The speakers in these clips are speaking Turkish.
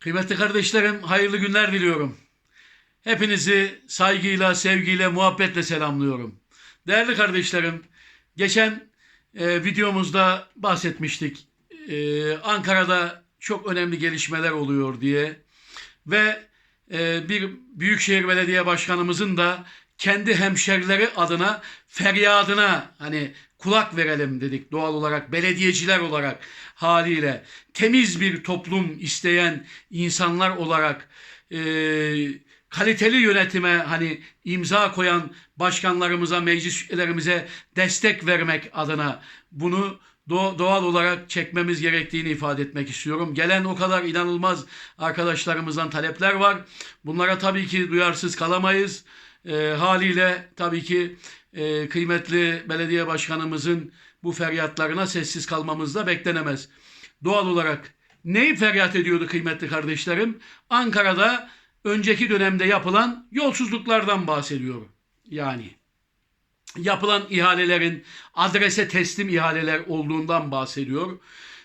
Kıymetli kardeşlerim, hayırlı günler diliyorum. Hepinizi saygıyla, sevgiyle, muhabbetle selamlıyorum. Değerli kardeşlerim, geçen e, videomuzda bahsetmiştik. E, Ankara'da çok önemli gelişmeler oluyor diye ve e, bir Büyükşehir Belediye Başkanımızın da kendi hemşerileri adına feryadına hani kulak verelim dedik doğal olarak belediyeciler olarak haliyle temiz bir toplum isteyen insanlar olarak e, kaliteli yönetime hani imza koyan başkanlarımıza, meclis üyelerimize destek vermek adına bunu do- doğal olarak çekmemiz gerektiğini ifade etmek istiyorum. Gelen o kadar inanılmaz arkadaşlarımızdan talepler var. Bunlara tabii ki duyarsız kalamayız. E, haliyle tabii ki e, kıymetli belediye başkanımızın bu feryatlarına sessiz kalmamız da beklenemez. Doğal olarak neyi feryat ediyordu kıymetli kardeşlerim? Ankara'da önceki dönemde yapılan yolsuzluklardan bahsediyor. Yani yapılan ihalelerin adrese teslim ihaleler olduğundan bahsediyor.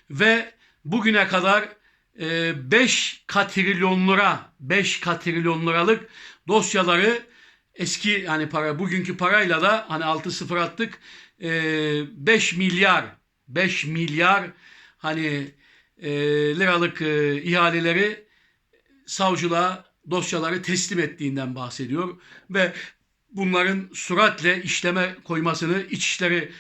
Ve bugüne kadar 5 katrilyon lira 5 katrilyon liralık dosyaları eski yani para bugünkü parayla da hani 6 sıfır attık 5 milyar 5 milyar hani e, liralık e, ihaleleri savcılığa dosyaları teslim ettiğinden bahsediyor ve bunların süratle işleme koymasını İçişleri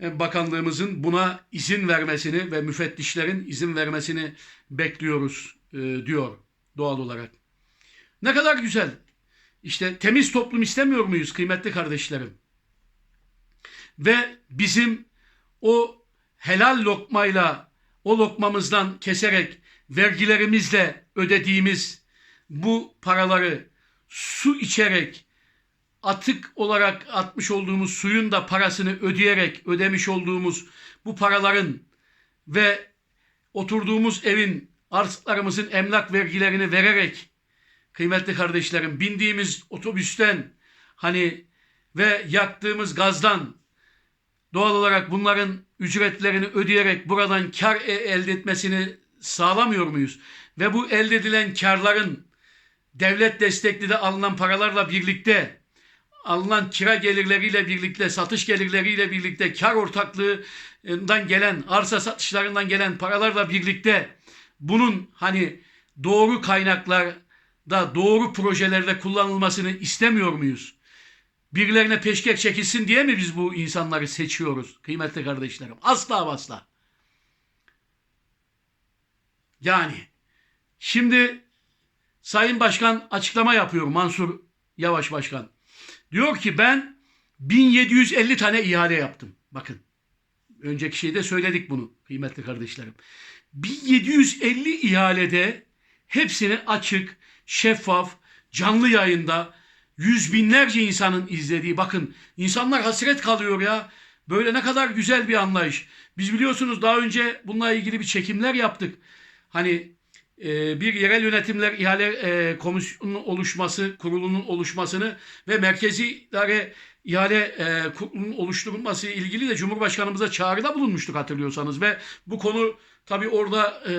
Bakanlığımızın buna izin vermesini ve müfettişlerin izin vermesini bekliyoruz e, diyor doğal olarak. Ne kadar güzel. İşte temiz toplum istemiyor muyuz kıymetli kardeşlerim? Ve bizim o helal lokmayla o lokmamızdan keserek vergilerimizle ödediğimiz bu paraları su içerek atık olarak atmış olduğumuz suyun da parasını ödeyerek ödemiş olduğumuz bu paraların ve oturduğumuz evin arslarımızın emlak vergilerini vererek kıymetli kardeşlerim bindiğimiz otobüsten hani ve yaktığımız gazdan doğal olarak bunların ücretlerini ödeyerek buradan kar e- elde etmesini sağlamıyor muyuz? Ve bu elde edilen karların devlet destekli de alınan paralarla birlikte alınan kira gelirleriyle birlikte, satış gelirleriyle birlikte, kar ortaklığından gelen, arsa satışlarından gelen paralarla birlikte bunun hani doğru kaynaklarda, doğru projelerde kullanılmasını istemiyor muyuz? Birilerine peşkek çekilsin diye mi biz bu insanları seçiyoruz kıymetli kardeşlerim? Asla asla. Yani şimdi Sayın Başkan açıklama yapıyor Mansur Yavaş Başkan. Diyor ki ben 1750 tane ihale yaptım. Bakın önceki şeyde söyledik bunu kıymetli kardeşlerim. 1750 ihalede hepsini açık, şeffaf, canlı yayında yüz binlerce insanın izlediği. Bakın insanlar hasret kalıyor ya. Böyle ne kadar güzel bir anlayış. Biz biliyorsunuz daha önce bununla ilgili bir çekimler yaptık. Hani e, bir yerel yönetimler ihale e, komisyonunun oluşması, kurulunun oluşmasını ve merkezi idare ihale e, kurulunun oluşturulması ilgili de Cumhurbaşkanımıza çağrıda bulunmuştuk hatırlıyorsanız ve bu konu tabi orada e,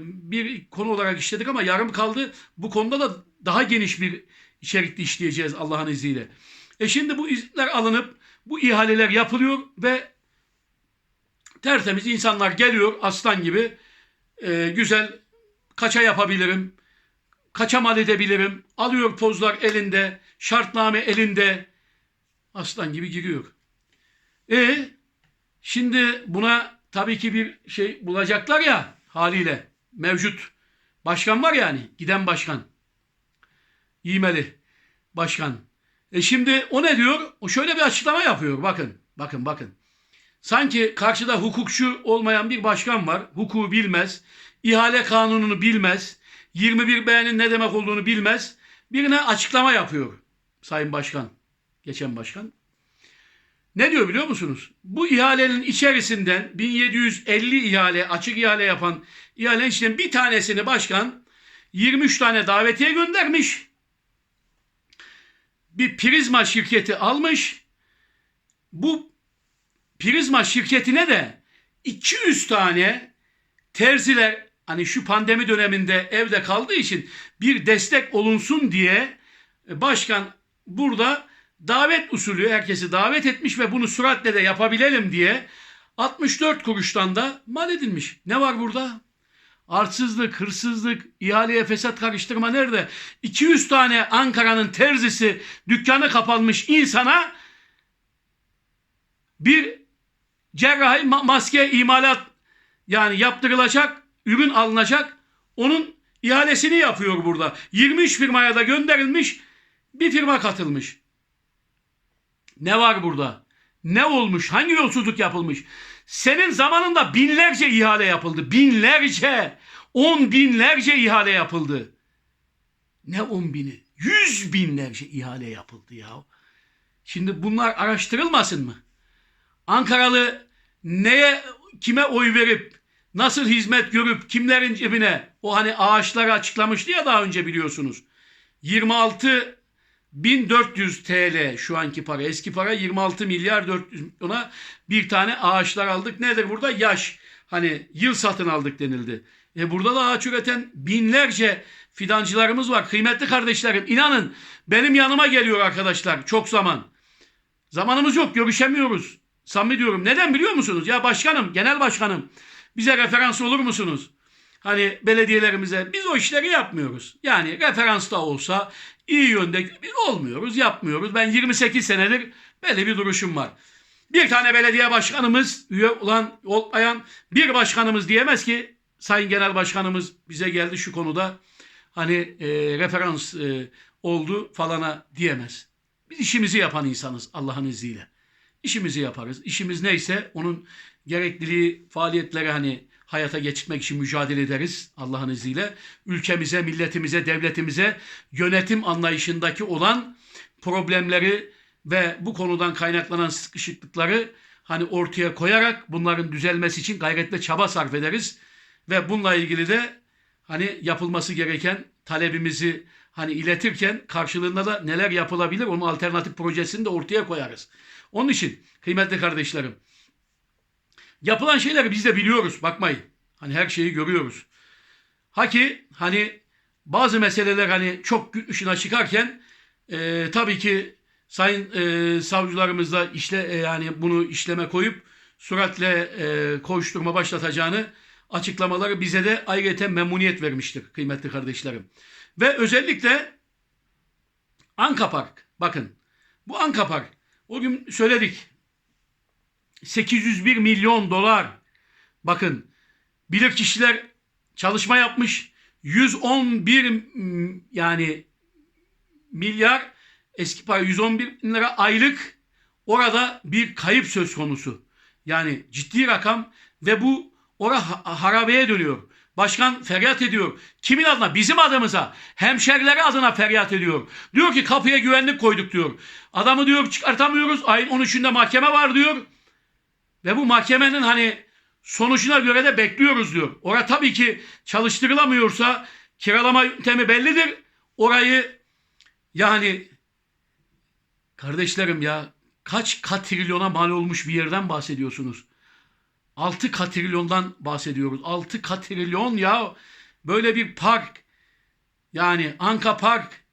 bir konu olarak işledik ama yarım kaldı. Bu konuda da daha geniş bir içerikli işleyeceğiz Allah'ın izniyle. E şimdi bu izinler alınıp bu ihaleler yapılıyor ve tertemiz insanlar geliyor aslan gibi e, güzel kaça yapabilirim, kaça mal edebilirim, alıyor pozlar elinde, şartname elinde, aslan gibi giriyor. E şimdi buna tabii ki bir şey bulacaklar ya haliyle mevcut başkan var yani giden başkan. İğmeli başkan. E şimdi o ne diyor? O şöyle bir açıklama yapıyor. Bakın, bakın, bakın. Sanki karşıda hukukçu olmayan bir başkan var. Hukuku bilmez. ihale kanununu bilmez. 21 beğenin ne demek olduğunu bilmez. Birine açıklama yapıyor Sayın Başkan. Geçen başkan. Ne diyor biliyor musunuz? Bu ihalenin içerisinden 1750 ihale, açık ihale yapan ihalenin içinden bir tanesini başkan 23 tane davetiye göndermiş. Bir prizma şirketi almış. Bu prizma şirketine de 200 tane terziler hani şu pandemi döneminde evde kaldığı için bir destek olunsun diye başkan burada davet usulü herkesi davet etmiş ve bunu süratle de yapabilelim diye 64 kuruştan da mal edilmiş. Ne var burada? Arsızlık, hırsızlık, ihaleye fesat karıştırma nerede? 200 tane Ankara'nın terzisi dükkanı kapanmış insana bir cerrahi ma- maske imalat yani yaptırılacak, ürün alınacak. Onun ihalesini yapıyor burada. 23 firmaya da gönderilmiş. Bir firma katılmış. Ne var burada? Ne olmuş? Hangi yolsuzluk yapılmış? Senin zamanında binlerce ihale yapıldı. Binlerce. On binlerce ihale yapıldı. Ne on bini? Yüz binlerce ihale yapıldı ya. Şimdi bunlar araştırılmasın mı? Ankaralı neye kime oy verip nasıl hizmet görüp kimlerin cebine o hani ağaçları açıklamıştı ya daha önce biliyorsunuz. 26 1400 TL şu anki para. Eski para 26 milyar 400 ona bir tane ağaçlar aldık. Nedir burada? Yaş. Hani yıl satın aldık denildi. E burada da ağaç üreten binlerce fidancılarımız var. Kıymetli kardeşlerim inanın benim yanıma geliyor arkadaşlar çok zaman. Zamanımız yok görüşemiyoruz. Samimi diyorum. Neden biliyor musunuz? Ya başkanım, genel başkanım bize referans olur musunuz? Hani belediyelerimize biz o işleri yapmıyoruz. Yani referans da olsa iyi yönde biz olmuyoruz, yapmıyoruz. Ben 28 senedir böyle bir duruşum var. Bir tane belediye başkanımız, üye olan, olmayan bir başkanımız diyemez ki Sayın Genel Başkanımız bize geldi şu konuda hani e, referans e, oldu falana diyemez. Biz işimizi yapan insanız Allah'ın izniyle. İşimizi yaparız. İşimiz neyse onun gerekliliği faaliyetleri hani hayata geçirmek için mücadele ederiz Allah'ın izniyle. Ülkemize, milletimize, devletimize yönetim anlayışındaki olan problemleri ve bu konudan kaynaklanan sıkışıklıkları hani ortaya koyarak bunların düzelmesi için gayret ve çaba sarf ederiz. Ve bununla ilgili de hani yapılması gereken talebimizi hani iletirken karşılığında da neler yapılabilir onun alternatif projesini de ortaya koyarız. Onun için kıymetli kardeşlerim yapılan şeyleri biz de biliyoruz bakmayın. Hani her şeyi görüyoruz. Ha ki hani bazı meseleler hani çok gün ışına çıkarken e, tabii ki sayın e, savcılarımız da işle e, yani bunu işleme koyup süratle e, koşturma başlatacağını açıklamaları bize de ayrıca memnuniyet vermiştir kıymetli kardeşlerim. Ve özellikle Anka Park bakın bu Anka Park o gün söyledik 801 milyon dolar bakın bilirkişiler çalışma yapmış 111 m- yani milyar eski para 111 bin lira aylık orada bir kayıp söz konusu. Yani ciddi rakam ve bu ora ha- harabeye dönüyor. Başkan feryat ediyor. Kimin adına? Bizim adımıza. Hemşerileri adına feryat ediyor. Diyor ki kapıya güvenlik koyduk diyor. Adamı diyor çıkartamıyoruz. Ayın 13'ünde mahkeme var diyor. Ve bu mahkemenin hani sonucuna göre de bekliyoruz diyor. Orada tabii ki çalıştırılamıyorsa kiralama yöntemi bellidir. Orayı yani kardeşlerim ya kaç katrilyona mal olmuş bir yerden bahsediyorsunuz. 6 katrilyondan bahsediyoruz. 6 katrilyon ya böyle bir park yani Anka Park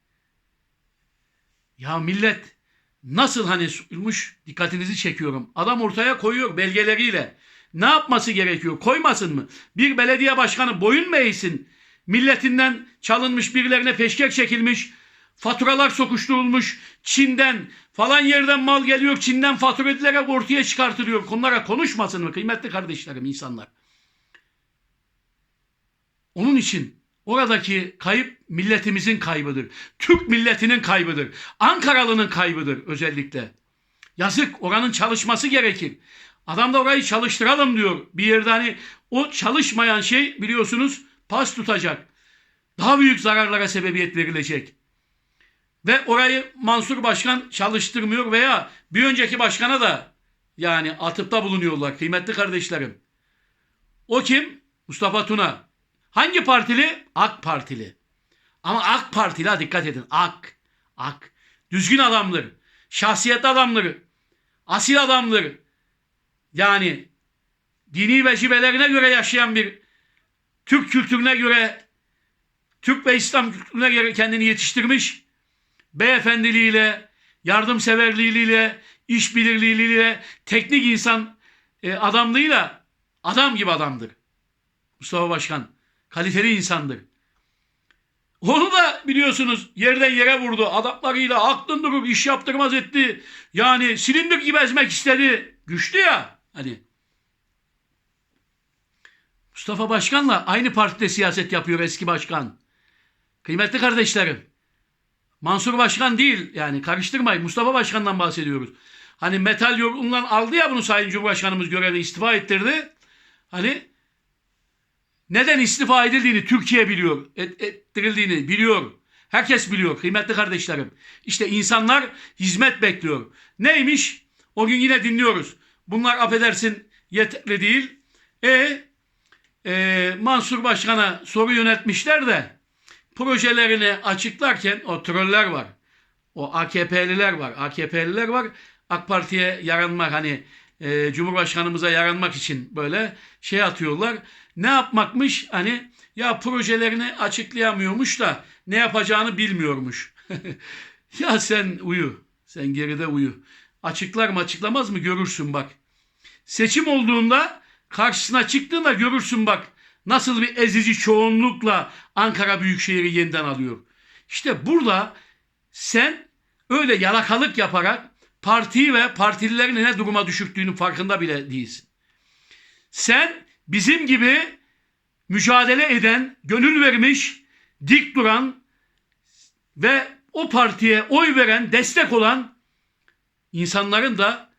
ya millet nasıl hani sürmüş dikkatinizi çekiyorum. Adam ortaya koyuyor belgeleriyle. Ne yapması gerekiyor? Koymasın mı? Bir belediye başkanı boyun mu eğsin? Milletinden çalınmış birilerine peşkek çekilmiş. Faturalar sokuşturulmuş. Çin'den falan yerden mal geliyor. Çin'den fatura edilerek ortaya çıkartılıyor. Konulara konuşmasın mı kıymetli kardeşlerim insanlar? Onun için oradaki kayıp milletimizin kaybıdır. Türk milletinin kaybıdır. Ankaralı'nın kaybıdır özellikle. Yazık oranın çalışması gerekir. Adam da orayı çalıştıralım diyor. Bir yerde hani o çalışmayan şey biliyorsunuz pas tutacak. Daha büyük zararlara sebebiyet verilecek. Ve orayı Mansur Başkan çalıştırmıyor veya bir önceki başkana da yani atıpta bulunuyorlar kıymetli kardeşlerim. O kim? Mustafa Tuna. Hangi partili? AK Partili. Ama AK Partili ha dikkat edin. AK. AK. Düzgün adamdır. Şahsiyetli adamları. Asil adamları. Yani dini vecibelerine göre yaşayan bir Türk kültürüne göre, Türk ve İslam kültürüne göre kendini yetiştirmiş. Beyefendiliğiyle, yardımseverliğiyle, işbirliğiyle, teknik insan e, adamlığıyla adam gibi adamdır. Mustafa Başkan kaliteli insandır. Onu da biliyorsunuz yerden yere vurdu. Adamlarıyla aklın durur iş yaptırmaz etti. Yani silindir gibi ezmek istedi. Güçlü ya. Hani Mustafa Başkan'la aynı partide siyaset yapıyor eski başkan. Kıymetli kardeşlerim. Mansur Başkan değil yani karıştırmayın. Mustafa Başkan'dan bahsediyoruz. Hani metal yolundan aldı ya bunu Sayın Cumhurbaşkanımız görevini istifa ettirdi. Hani neden istifa edildiğini Türkiye biliyor. Et, ettirildiğini biliyor. Herkes biliyor kıymetli kardeşlerim. İşte insanlar hizmet bekliyor. Neymiş? O gün yine dinliyoruz. Bunlar affedersin yeterli değil. E, e Mansur Başkan'a soru yönetmişler de projelerini açıklarken o troller var. O AKP'liler var. AKP'liler var. AK Parti'ye yaranmak hani e, Cumhurbaşkanımıza yaranmak için böyle şey atıyorlar. Ne yapmakmış? Hani ya projelerini açıklayamıyormuş da ne yapacağını bilmiyormuş. ya sen uyu. Sen geride uyu. Açıklar mı açıklamaz mı görürsün bak. Seçim olduğunda karşısına çıktığında görürsün bak. Nasıl bir ezici çoğunlukla Ankara Büyükşehir'i yeniden alıyor. İşte burada sen öyle yalakalık yaparak partiyi ve partililerin ne duruma düşürttüğünün farkında bile değilsin. Sen bizim gibi mücadele eden, gönül vermiş, dik duran ve o partiye oy veren, destek olan insanların da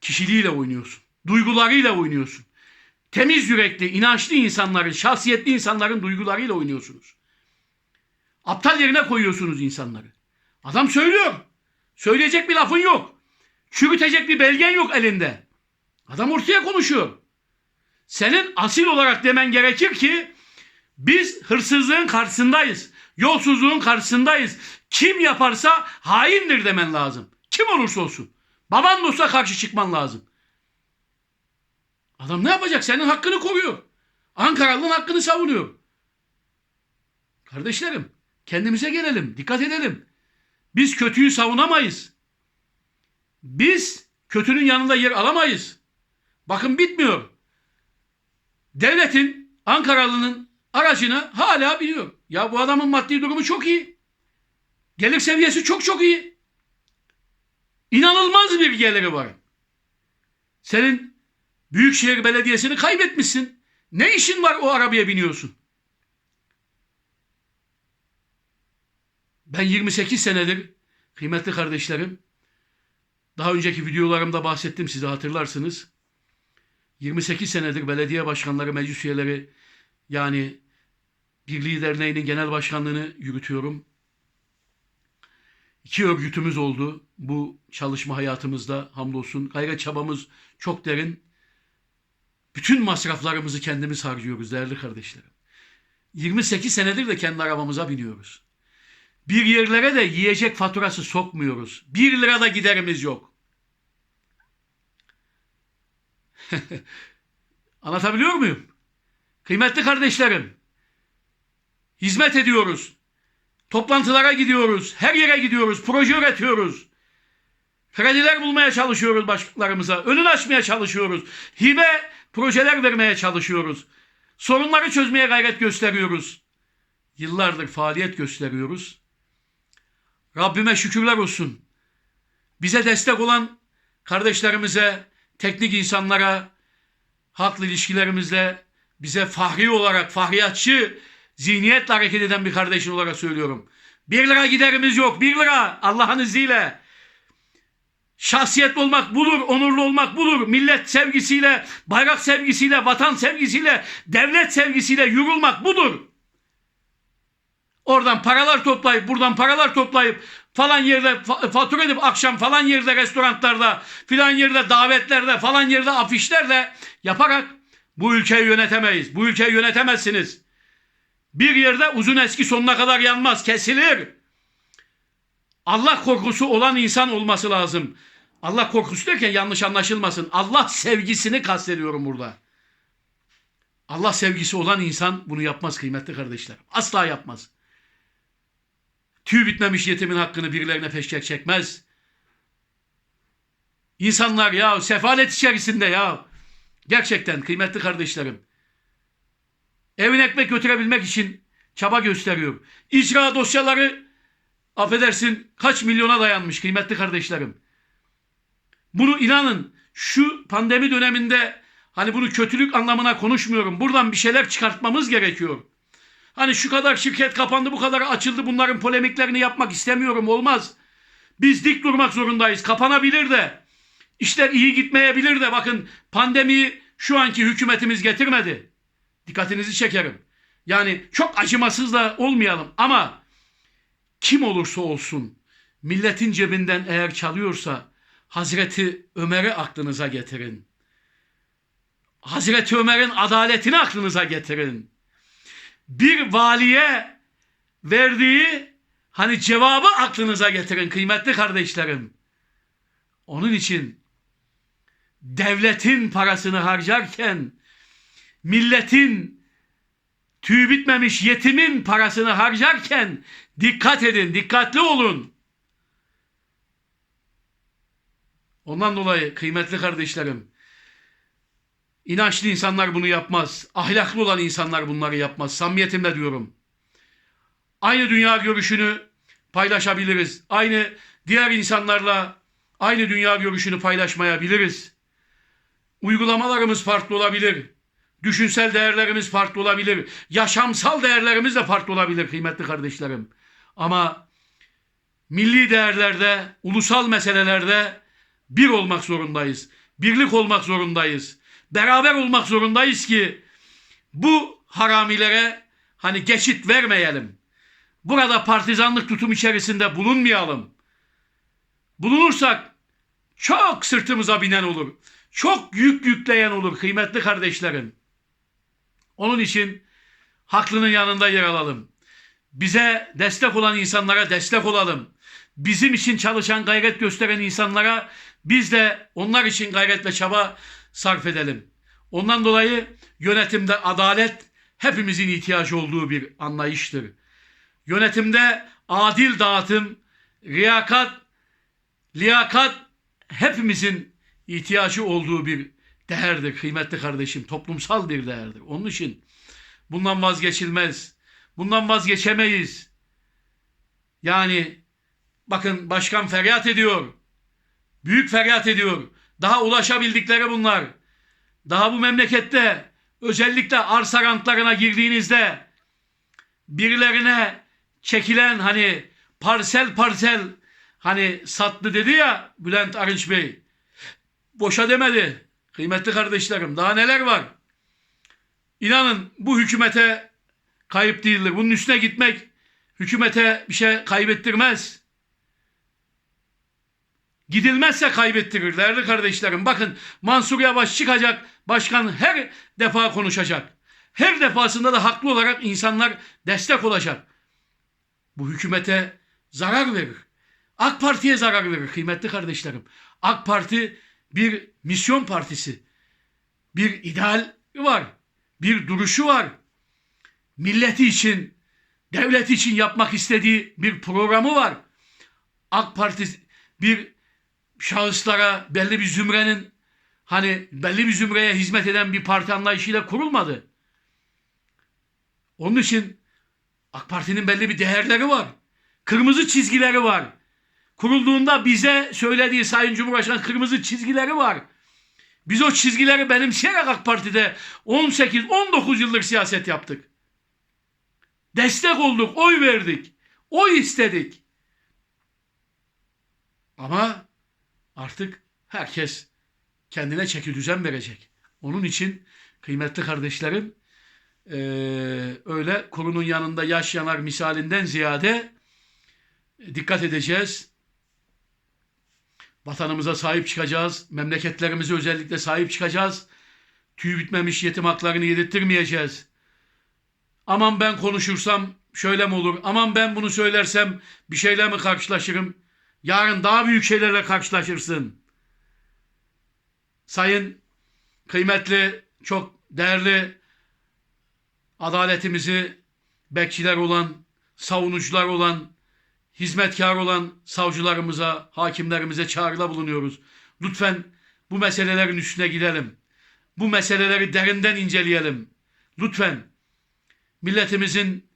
kişiliğiyle oynuyorsun. Duygularıyla oynuyorsun. Temiz yürekli, inançlı insanların, şahsiyetli insanların duygularıyla oynuyorsunuz. Aptal yerine koyuyorsunuz insanları. Adam söylüyor. Söyleyecek bir lafın yok. Çürütecek bir belgen yok elinde. Adam ortaya konuşuyor. Senin asil olarak demen gerekir ki biz hırsızlığın karşısındayız. Yolsuzluğun karşısındayız. Kim yaparsa haindir demen lazım. Kim olursa olsun. Baban da karşı çıkman lazım. Adam ne yapacak? Senin hakkını koruyor. Ankaralı'nın hakkını savunuyor. Kardeşlerim kendimize gelelim. Dikkat edelim. Biz kötüyü savunamayız. Biz kötünün yanında yer alamayız. Bakın bitmiyor. Devletin Ankaralı'nın aracını hala biliyor. Ya bu adamın maddi durumu çok iyi. Gelir seviyesi çok çok iyi. İnanılmaz bir geliri var. Senin Büyükşehir Belediyesi'ni kaybetmişsin. Ne işin var o arabaya biniyorsun? Ben 28 senedir kıymetli kardeşlerim daha önceki videolarımda bahsettim size hatırlarsınız. 28 senedir belediye başkanları, meclis üyeleri yani Birliği Derneği'nin genel başkanlığını yürütüyorum. İki örgütümüz oldu bu çalışma hayatımızda hamdolsun. Gayret çabamız çok derin. Bütün masraflarımızı kendimiz harcıyoruz değerli kardeşlerim. 28 senedir de kendi arabamıza biniyoruz. Bir yerlere de yiyecek faturası sokmuyoruz. Bir lira da giderimiz yok. Anlatabiliyor muyum? Kıymetli kardeşlerim, hizmet ediyoruz. Toplantılara gidiyoruz. Her yere gidiyoruz. Proje üretiyoruz. Krediler bulmaya çalışıyoruz başlıklarımıza. Önünü açmaya çalışıyoruz. Hibe projeler vermeye çalışıyoruz. Sorunları çözmeye gayret gösteriyoruz. Yıllardır faaliyet gösteriyoruz. Rabbime şükürler olsun. Bize destek olan kardeşlerimize, teknik insanlara, halkla ilişkilerimizle bize fahri olarak, fahriyatçı zihniyetle hareket eden bir kardeşin olarak söylüyorum. Bir lira giderimiz yok. Bir lira Allah'ın izniyle. Şahsiyetli olmak budur, onurlu olmak budur. Millet sevgisiyle, bayrak sevgisiyle, vatan sevgisiyle, devlet sevgisiyle yürülmek budur. Oradan paralar toplayıp, buradan paralar toplayıp falan yerde fa- fatura edip akşam falan yerde restoranlarda, filan yerde davetlerde, falan yerde afişlerle yaparak bu ülkeyi yönetemeyiz. Bu ülkeyi yönetemezsiniz. Bir yerde uzun eski sonuna kadar yanmaz, kesilir. Allah korkusu olan insan olması lazım. Allah korkusu derken yanlış anlaşılmasın. Allah sevgisini kastediyorum burada. Allah sevgisi olan insan bunu yapmaz kıymetli kardeşlerim. Asla yapmaz. Tüy bitmemiş yetimin hakkını birilerine peşkek çekmez. İnsanlar ya sefalet içerisinde ya. Gerçekten kıymetli kardeşlerim. Evine ekmek götürebilmek için çaba gösteriyor. İcra dosyaları affedersin kaç milyona dayanmış kıymetli kardeşlerim. Bunu inanın şu pandemi döneminde hani bunu kötülük anlamına konuşmuyorum. Buradan bir şeyler çıkartmamız gerekiyor. Hani şu kadar şirket kapandı bu kadar açıldı bunların polemiklerini yapmak istemiyorum olmaz. Biz dik durmak zorundayız. Kapanabilir de. İşler iyi gitmeyebilir de bakın pandemiyi şu anki hükümetimiz getirmedi. Dikkatinizi çekerim. Yani çok acımasız da olmayalım ama kim olursa olsun milletin cebinden eğer çalıyorsa Hazreti Ömer'i aklınıza getirin. Hazreti Ömer'in adaletini aklınıza getirin. Bir valiye verdiği hani cevabı aklınıza getirin kıymetli kardeşlerim. Onun için devletin parasını harcarken milletin tüy bitmemiş yetimin parasını harcarken dikkat edin, dikkatli olun. Ondan dolayı kıymetli kardeşlerim, inançlı insanlar bunu yapmaz. Ahlaklı olan insanlar bunları yapmaz. Samimiyetimle diyorum. Aynı dünya görüşünü paylaşabiliriz. Aynı diğer insanlarla aynı dünya görüşünü paylaşmayabiliriz. Uygulamalarımız farklı olabilir. Düşünsel değerlerimiz farklı olabilir. Yaşamsal değerlerimiz de farklı olabilir kıymetli kardeşlerim. Ama milli değerlerde, ulusal meselelerde bir olmak zorundayız. Birlik olmak zorundayız. Beraber olmak zorundayız ki bu haramilere hani geçit vermeyelim. Burada partizanlık tutum içerisinde bulunmayalım. Bulunursak çok sırtımıza binen olur. Çok yük yükleyen olur kıymetli kardeşlerim. Onun için haklının yanında yer alalım. Bize destek olan insanlara destek olalım. Bizim için çalışan, gayret gösteren insanlara biz de onlar için gayret ve çaba sarf edelim. Ondan dolayı yönetimde adalet hepimizin ihtiyacı olduğu bir anlayıştır. Yönetimde adil dağıtım, riyakat, liyakat hepimizin ihtiyacı olduğu bir değerdir kıymetli kardeşim. Toplumsal bir değerdir. Onun için bundan vazgeçilmez. Bundan vazgeçemeyiz. Yani bakın başkan feryat ediyor. Büyük feryat ediyor. Daha ulaşabildikleri bunlar. Daha bu memlekette özellikle arsa rantlarına girdiğinizde birilerine çekilen hani parsel parsel hani sattı dedi ya Bülent Arınç Bey. Boşa demedi. Kıymetli kardeşlerim daha neler var? İnanın bu hükümete kayıp değildir. Bunun üstüne gitmek hükümete bir şey kaybettirmez. Gidilmezse kaybettirir değerli kardeşlerim. Bakın Mansur Yavaş çıkacak, başkan her defa konuşacak. Her defasında da haklı olarak insanlar destek olacak. Bu hükümete zarar verir. AK Parti'ye zarar verir kıymetli kardeşlerim. AK Parti bir misyon partisi. Bir ideal var. Bir duruşu var. Milleti için, devlet için yapmak istediği bir programı var. AK Parti bir şahıslara belli bir zümrenin hani belli bir zümreye hizmet eden bir parti anlayışıyla kurulmadı. Onun için AK Parti'nin belli bir değerleri var. Kırmızı çizgileri var. Kurulduğunda bize söylediği Sayın Cumhurbaşkanı kırmızı çizgileri var. Biz o çizgileri benimseyerek AK Parti'de 18-19 yıllık siyaset yaptık. Destek olduk, oy verdik. Oy istedik. Ama artık herkes kendine çeki düzen verecek. Onun için kıymetli kardeşlerim eee, öyle kolunun yanında yaş yanar misalinden ziyade dikkat edeceğiz. Vatanımıza sahip çıkacağız. Memleketlerimize özellikle sahip çıkacağız. Tüy bitmemiş yetim haklarını yedirttirmeyeceğiz. Aman ben konuşursam şöyle mi olur? Aman ben bunu söylersem bir şeyle mi karşılaşırım? Yarın daha büyük şeylerle karşılaşırsın. Sayın kıymetli, çok değerli adaletimizi bekçiler olan, savunucular olan, hizmetkar olan savcılarımıza, hakimlerimize çağrıda bulunuyoruz. Lütfen bu meselelerin üstüne gidelim. Bu meseleleri derinden inceleyelim. Lütfen milletimizin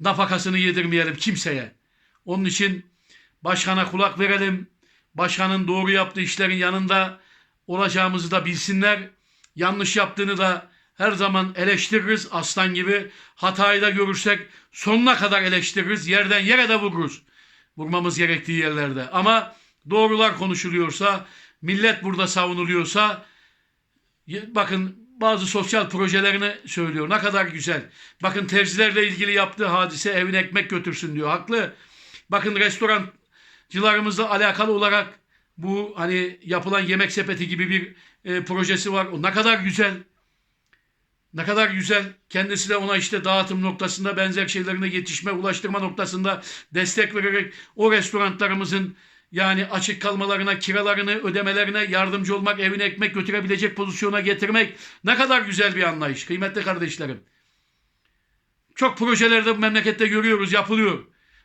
nafakasını yedirmeyelim kimseye. Onun için başkana kulak verelim. Başkanın doğru yaptığı işlerin yanında olacağımızı da bilsinler. Yanlış yaptığını da her zaman eleştiririz aslan gibi. Hatayı da görürsek sonuna kadar eleştiririz. Yerden yere de vururuz. Vurmamız gerektiği yerlerde. Ama doğrular konuşuluyorsa, millet burada savunuluyorsa bakın bazı sosyal projelerini söylüyor. Ne kadar güzel. Bakın terzilerle ilgili yaptığı hadise evine ekmek götürsün diyor. Haklı. Bakın restorancılarımızla alakalı olarak bu hani yapılan yemek sepeti gibi bir e, projesi var. O ne kadar güzel. Ne kadar güzel. Kendisi de ona işte dağıtım noktasında benzer şeylerine yetişme, ulaştırma noktasında destek vererek o restoranlarımızın yani açık kalmalarına, kiralarını ödemelerine yardımcı olmak, evine ekmek götürebilecek pozisyona getirmek ne kadar güzel bir anlayış kıymetli kardeşlerim. Çok projelerde bu memlekette görüyoruz, yapılıyor.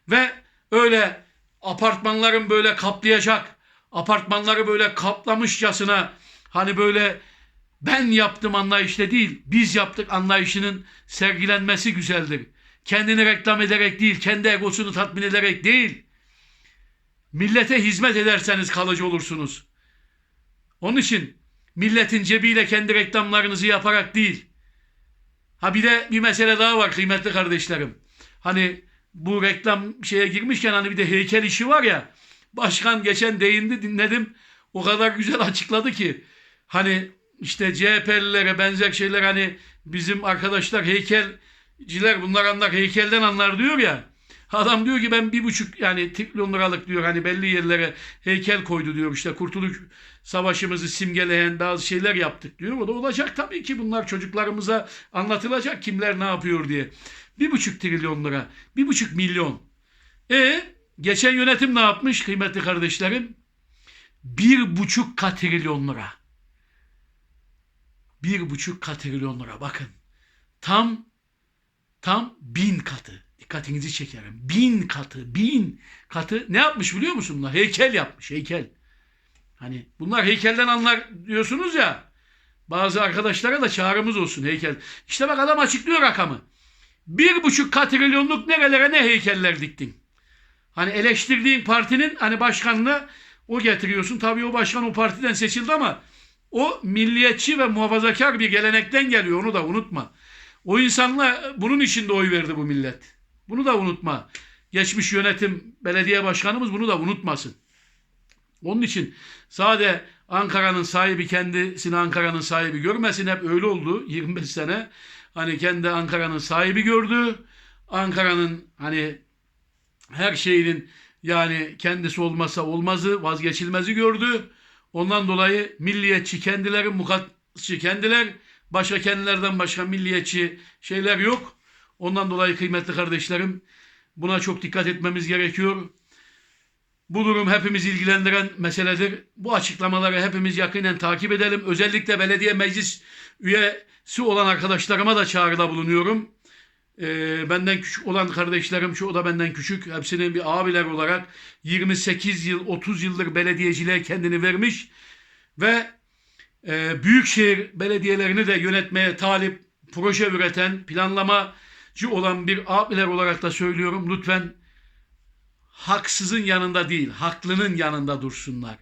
Ve öyle apartmanların böyle kaplayacak, apartmanları böyle kaplamışçasına hani böyle ben yaptım anlayışla değil, biz yaptık anlayışının sergilenmesi güzeldir. Kendini reklam ederek değil, kendi egosunu tatmin ederek değil. Millete hizmet ederseniz kalıcı olursunuz. Onun için milletin cebiyle kendi reklamlarınızı yaparak değil. Ha bir de bir mesele daha var kıymetli kardeşlerim. Hani bu reklam şeye girmişken hani bir de heykel işi var ya. Başkan geçen değindi dinledim. O kadar güzel açıkladı ki. Hani işte CHP'lilere benzer şeyler hani bizim arkadaşlar heykelciler bunlar anlar heykelden anlar diyor ya. Adam diyor ki ben bir buçuk yani trilyon liralık diyor hani belli yerlere heykel koydu diyor işte Kurtuluş Savaşımızı simgeleyen bazı şeyler yaptık diyor. O da olacak tabii ki bunlar çocuklarımıza anlatılacak kimler ne yapıyor diye. Bir buçuk trilyon lira, bir buçuk milyon. E geçen yönetim ne yapmış kıymetli kardeşlerim? Bir buçuk katrilyon lira. Bir buçuk katrilyon lira bakın. Tam tam bin katı. Dikkatinizi çekerim. Bin katı, bin katı ne yapmış biliyor musun bunlar? Heykel yapmış, heykel. Hani bunlar heykelden anlar diyorsunuz ya. Bazı arkadaşlara da çağrımız olsun heykel. İşte bak adam açıklıyor rakamı. Bir buçuk katrilyonluk nerelere ne heykeller diktin? Hani eleştirdiğin partinin hani başkanını o getiriyorsun. Tabii o başkan o partiden seçildi ama o milliyetçi ve muhafazakar bir gelenekten geliyor. Onu da unutma. O insanla bunun için de oy verdi bu millet. Bunu da unutma. Geçmiş yönetim, belediye başkanımız bunu da unutmasın. Onun için sade Ankara'nın sahibi kendisini Ankara'nın sahibi görmesin. Hep öyle oldu 25 sene. Hani kendi Ankara'nın sahibi gördü. Ankara'nın hani her şeyinin yani kendisi olmasa olmazı vazgeçilmezi gördü. Ondan dolayı milliyetçi kendileri mukatçı kendiler. Başka kendilerden başka milliyetçi şeyler yok. Ondan dolayı kıymetli kardeşlerim buna çok dikkat etmemiz gerekiyor. Bu durum hepimizi ilgilendiren meseledir. Bu açıklamaları hepimiz yakinen takip edelim. Özellikle belediye meclis üyesi olan arkadaşlarıma da çağrıda bulunuyorum. Ee, benden küçük olan kardeşlerim şu o da benden küçük. Hepsinin bir abiler olarak 28 yıl 30 yıldır belediyeciliğe kendini vermiş ve e, büyükşehir belediyelerini de yönetmeye talip proje üreten planlamacı olan bir abiler olarak da söylüyorum. Lütfen haksızın yanında değil, haklının yanında dursunlar.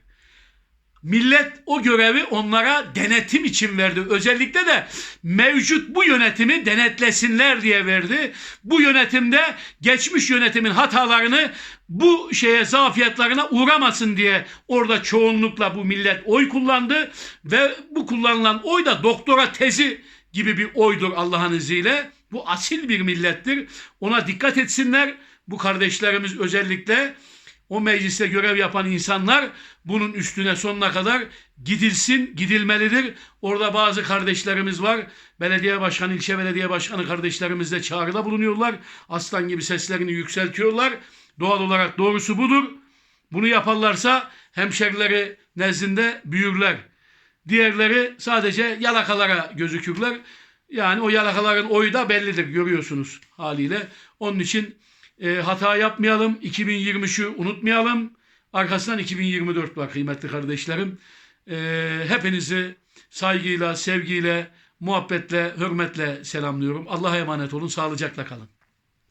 Millet o görevi onlara denetim için verdi. Özellikle de mevcut bu yönetimi denetlesinler diye verdi. Bu yönetimde geçmiş yönetimin hatalarını bu şeye zafiyetlerine uğramasın diye orada çoğunlukla bu millet oy kullandı ve bu kullanılan oy da doktora tezi gibi bir oydur Allah'ın izniyle. Bu asil bir millettir. Ona dikkat etsinler. Bu kardeşlerimiz özellikle o mecliste görev yapan insanlar bunun üstüne sonuna kadar gidilsin, gidilmelidir. Orada bazı kardeşlerimiz var. Belediye başkanı, ilçe belediye başkanı kardeşlerimiz de çağrıda bulunuyorlar. Aslan gibi seslerini yükseltiyorlar. Doğal olarak doğrusu budur. Bunu yaparlarsa hemşerileri nezdinde büyürler. Diğerleri sadece yalakalara gözükürler. Yani o yalakaların oyu da bellidir görüyorsunuz haliyle. Onun için e, hata yapmayalım. 2023'ü unutmayalım. Arkasından 2024 var kıymetli kardeşlerim. E, hepinizi saygıyla, sevgiyle, muhabbetle, hürmetle selamlıyorum. Allah'a emanet olun. Sağlıcakla kalın.